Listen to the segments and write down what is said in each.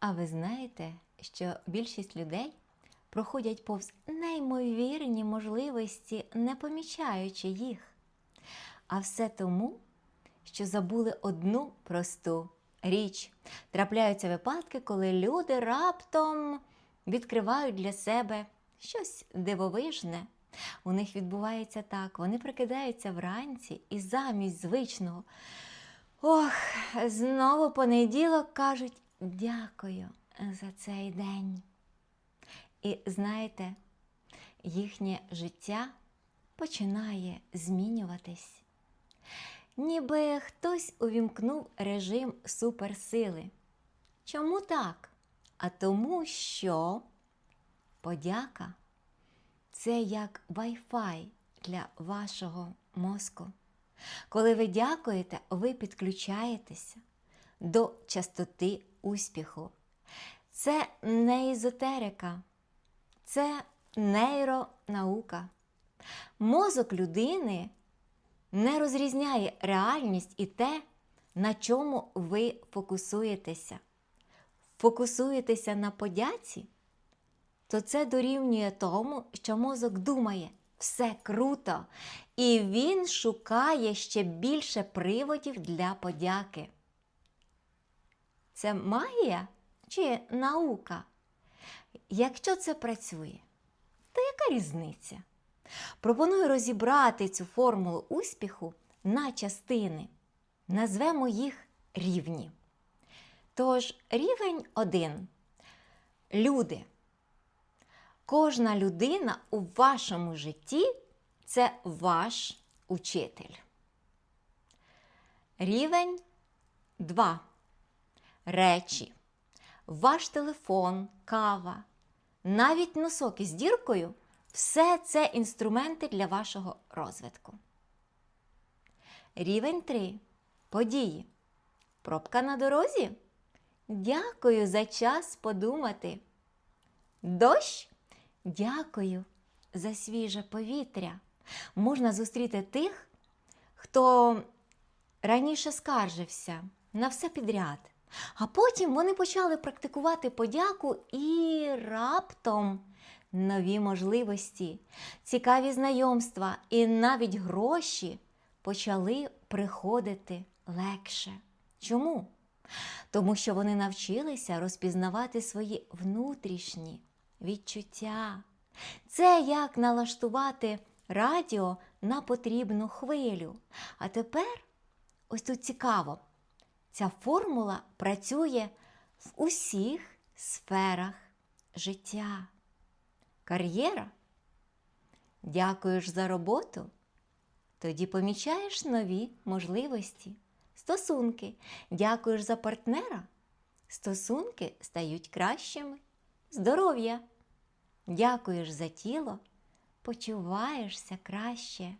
А ви знаєте, що більшість людей проходять повз неймовірні можливості, не помічаючи їх. А все тому, що забули одну просту річ. Трапляються випадки, коли люди раптом відкривають для себе щось дивовижне. У них відбувається так, вони прикидаються вранці і замість звичного. Ох, знову понеділок кажуть дякую за цей день. І знаєте, їхнє життя починає змінюватись. Ніби хтось увімкнув режим суперсили. Чому так? А тому, що подяка це як Wi-Fi для вашого мозку. Коли ви дякуєте, ви підключаєтеся до частоти успіху. Це не езотерика, це нейронаука. Мозок людини не розрізняє реальність і те, на чому ви фокусуєтеся. Фокусуєтеся на подяці, то це дорівнює тому, що мозок думає, все круто, і він шукає ще більше приводів для подяки. Це магія чи наука? Якщо це працює, то яка різниця? Пропоную розібрати цю формулу успіху на частини. Назвемо їх рівні. Тож, рівень 1. Люди. Кожна людина у вашому житті це ваш учитель. Рівень 2. Речі. Ваш телефон, кава, навіть носок із діркою все це інструменти для вашого розвитку. Рівень 3. Події. Пробка на дорозі. Дякую за час подумати. Дощ. Дякую за свіже повітря. Можна зустріти тих, хто раніше скаржився на все підряд. А потім вони почали практикувати подяку і раптом нові можливості, цікаві знайомства і навіть гроші почали приходити легше. Чому? Тому що вони навчилися розпізнавати свої внутрішні відчуття. Це як налаштувати радіо на потрібну хвилю. А тепер, ось тут цікаво, ця формула працює в усіх сферах життя. Кар'єра. Дякуєш за роботу, тоді помічаєш нові можливості. Стосунки. Дякуєш за партнера. Стосунки стають кращими. Здоров'я. Дякуєш за тіло, почуваєшся краще.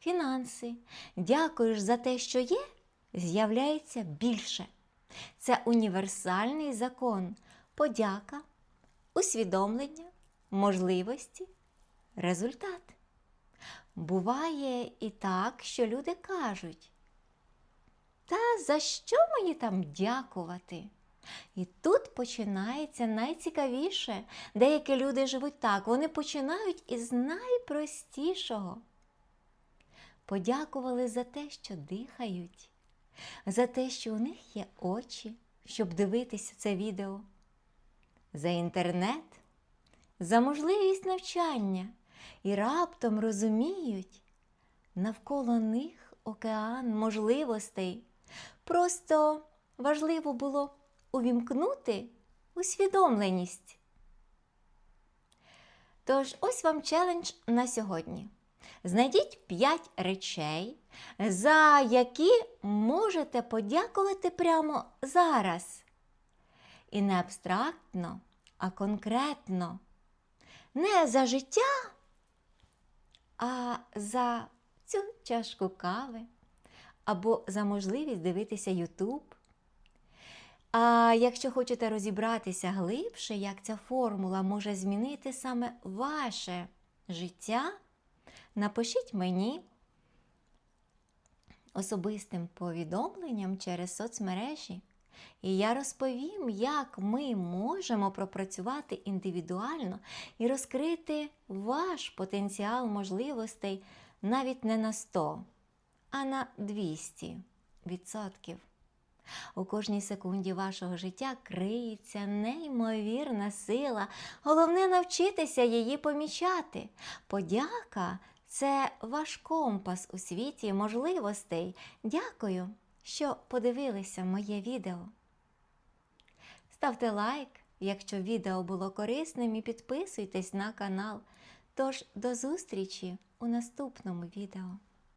Фінанси. Дякуєш за те, що є, з'являється більше. Це універсальний закон. Подяка, усвідомлення, можливості, результат. Буває і так, що люди кажуть, та за що мені там дякувати? І тут починається найцікавіше. Деякі люди живуть так, вони починають із найпростішого. Подякували за те, що дихають, за те, що у них є очі, щоб дивитися це відео, за інтернет, за можливість навчання і раптом розуміють, навколо них океан можливостей. Просто важливо було увімкнути усвідомленість. Тож, ось вам челендж на сьогодні. Знайдіть 5 речей, за які можете подякувати прямо зараз. І не абстрактно, а конкретно. Не за життя, а за цю чашку кави або за можливість дивитися YouTube. А якщо хочете розібратися глибше, як ця формула може змінити саме ваше життя, напишіть мені особистим повідомленням через соцмережі. І я розповім, як ми можемо пропрацювати індивідуально і розкрити ваш потенціал можливостей навіть не на 100, а на 200 відсотків. У кожній секунді вашого життя криється неймовірна сила. Головне навчитися її помічати. Подяка це ваш компас у світі можливостей. Дякую, що подивилися моє відео. Ставте лайк, якщо відео було корисним, і підписуйтесь на канал. Тож до зустрічі у наступному відео.